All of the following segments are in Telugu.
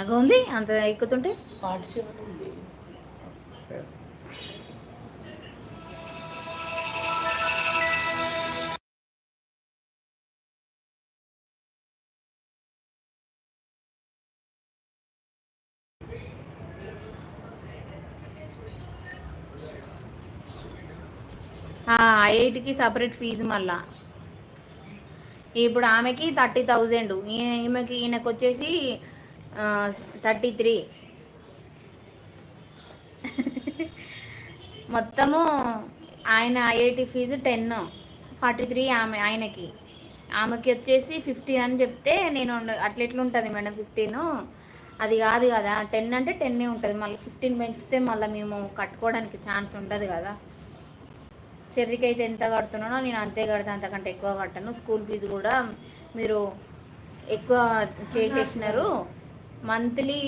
అగ ఉంది. అంత ఎక్కుతుంటే? ఫార్టీ సెవెన్ ఉంది ఐఐటికి సపరేట్ ఫీజు మళ్ళా. ఇప్పుడు ఆమెకి థర్టీ థౌజండ్ ఈమెకి ఈయనకు వచ్చేసి థర్టీ త్రీ మొత్తము ఆయన IIT fees ten. Forty three ఆమె ఆయనకి. ఆమెకి వచ్చేసి ఫిఫ్టీన్ అని చెప్తే నేను అట్లా ఉంటుంది మేడం ఫిఫ్టీన్? అది కాదు కదా టెన్ అంటే టెన్నే ఉంటుంది. మళ్ళీ ఫిఫ్టీన్ పెంచితే మళ్ళీ మేము కట్టుకోవడానికి ఛాన్స్ ఉంటుంది కదా. చెర్రికి అయితే ఎంత కడుతున్నానో నేను అంతే కడతాను అంతకంటే ఎక్కువ కట్టాను. స్కూల్ ఫీజు కూడా మీరు ఎక్కువ చేసేసినారు. మంత్లీ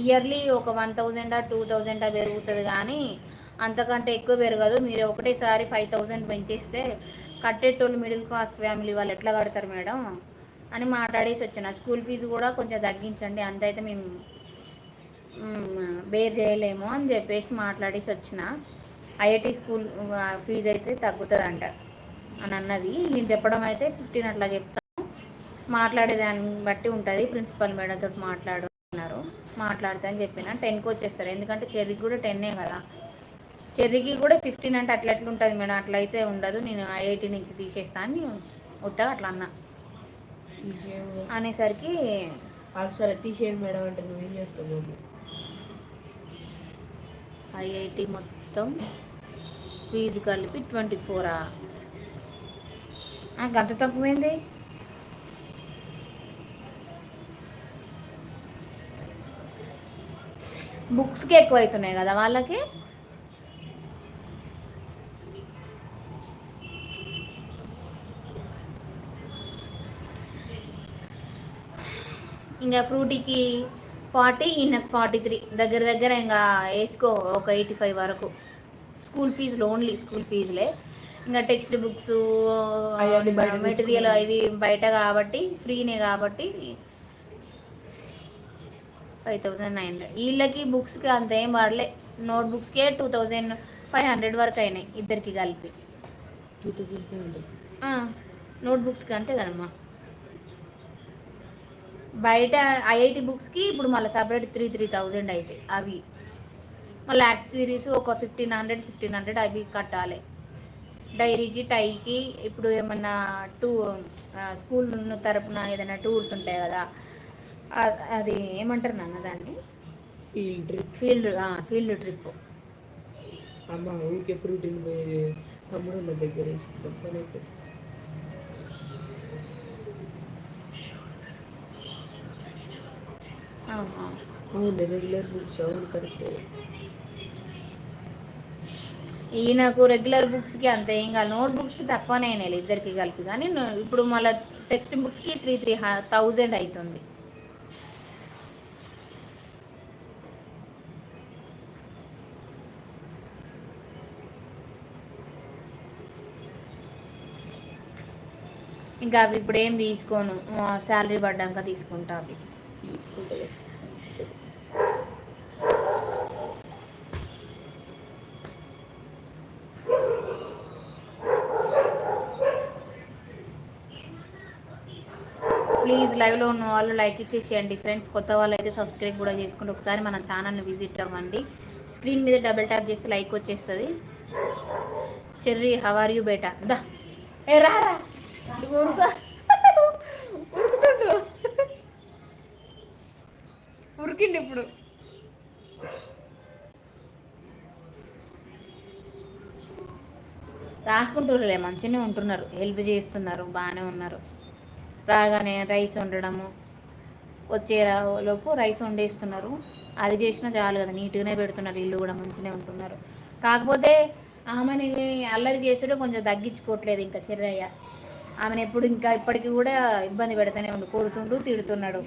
ఇయర్లీ ఒక వన్ థౌజండా టూ థౌజండా పెరుగుతుంది కానీ అంతకంటే ఎక్కువ పెరగదు. మీరు ఒకటేసారి ఫైవ్ థౌజండ్ పెంచేస్తే కట్టేటోళ్ళు మిడిల్ క్లాస్ ఫ్యామిలీ వాళ్ళు ఎట్లా కడతారు మేడం? అని మాట్లాడేసి వచ్చిన. స్కూల్ ఫీజు కూడా కొంచెం తగ్గించండి అంత అయితే మేము బేర్ చేయలేము అని చెప్పేసి మాట్లాడేసి వచ్చిన. ఐఐటి స్కూల్ ఫీజు అయితే తగ్గుతుందంట అని అన్నది. నేను చెప్పడం అయితే ఫిఫ్టీన్ అట్లా చెప్తాను. మాట్లాడేదాన్ని బట్టి ఉంటుంది ప్రిన్సిపల్ మేడంతో మాట్లాడుతున్నారు మాట్లాడుతా అని చెప్పిన టెన్కి వచ్చేస్తారు. ఎందుకంటే చెర్రీకి కూడా టెన్నే కదా. చెర్రీకి కూడా ఫిఫ్టీన్ అంటే అట్లా ఎట్లా ఉంటుంది మేడం? అట్లా అయితే ఉండదు. నేను ఐఐటి నుంచి తీసేస్తా అని ఉత్తగా అట్లా అన్నా. అనేసరికి సరే తీసేయండి మేడం అంటే నువ్వేం చేస్తావు ఐఐటి మొత్తం ఫీజు కలిపి ట్వంటీ ఫోరా? గంత తక్కువైంది? బుక్స్కి ఎక్కువ అవుతున్నాయి కదా వాళ్ళకి? ఇంకా ఫ్రూటీకి ఫార్టీ ఈయనకు ఫార్టీ త్రీ. దగ్గర దగ్గర ఇంకా వేసుకో ఒక ఎయిటీ ఫైవ్ వరకు. స్కూల్ ఫీజులు ఓన్లీ స్కూల్ ఫీజులే. ఇంకా టెక్స్ట్ బుక్స్ మెటీరియల్ ఇవి బయట కాబట్టి ఫ్రీనే కాబట్టి ఫైవ్ థౌజండ్ నైన్ హండ్రెడ్. వీళ్ళకి బుక్స్కి అంత ఏం పడలే నోట్ బుక్స్కే టూ థౌజండ్ ఫైవ్ హండ్రెడ్ వరకు అయినాయి ఇద్దరికి కలిపి. Two thousand five hundred. Note బుక్స్కి అంతే కదమ్మా. బయట ఐఐటి బుక్స్కి ఇప్పుడు మళ్ళీ సపరేట్ త్రీ త్రీ థౌజండ్ అవుతాయి అవి. మళ్ళీ యాక్స్ సిరీస్ ఒక ఫిఫ్టీన్ హండ్రెడ్ ఫిఫ్టీన్ హండ్రెడ్ అవి కట్టాలి. డైరీకి టైకి ఇప్పుడు ఏమన్నా టూ స్కూల్ తరపున ఏదైనా టూర్స్ ఉంటాయి కదా అది ఏమంటారు నాన్న దాన్ని? Field trip. Field field trip. అమ్మ ఊరికే ఫ్రూట్ పోయి తమ్ముడు దగ్గర పని అవును రెగ్యులర్ బుక్స్. అవును కరెక్ట్. ఈయనకు రెగ్యులర్ బుక్స్కి అంత ఏం కాదు. నోట్ బుక్స్కి తక్కువనే అయినాయి ఇద్దరికి కలిపి. కానీ ఇప్పుడు మళ్ళీ టెక్స్ట్ బుక్స్కి త్రీ త్రీ థౌజండ్ అవుతుంది ఇంకా అవి ఇప్పుడు ఏం తీసుకోను శాలరీ పడ్డాక తీసుకుంటా అవి. తీసుకుంటా ప్లీజ్ లైవ్లో ఉన్న వాళ్ళు లైక్ ఇచ్చేసేయండి. ఫ్రెండ్స్ కొత్త వాళ్ళు అయితే సబ్స్క్రైబ్ కూడా చేసుకుంటే ఒకసారి మన ఛానల్ని విజిట్ అవ్వండి. స్క్రీన్ మీద డబుల్ ట్యాప్ చేసి లైక్ వచ్చేస్తుంది. చెర్రీ హవర్ యూ బేటా దా. ఏ రా. ఉరికిండి ఇప్పుడు. రాసుకుంటుర్రులే మంచిగానే ఉంటున్నారు. హెల్ప్ చేస్తున్నారు బాగానే ఉన్నారు. రాగానే రైస్ వండడము. వచ్చే లోపు రైస్ వండేస్తున్నారు. అది చేసినా చాలు కదా నీట్గానే పెడుతున్నారు. ఇల్లు కూడా మంచిగానే ఉంటున్నారు. కాకపోతే ఆమెని అల్లరి చేసుడు కొంచెం తగ్గించుకోవట్లేదు ఇంకా చెర్రయ్య. ఆమెను ఎప్పుడు ఇంకా ఇప్పటికీ కూడా ఇబ్బంది పెడతానే ఉండు కొడుతుండు తిడుతున్నాడు.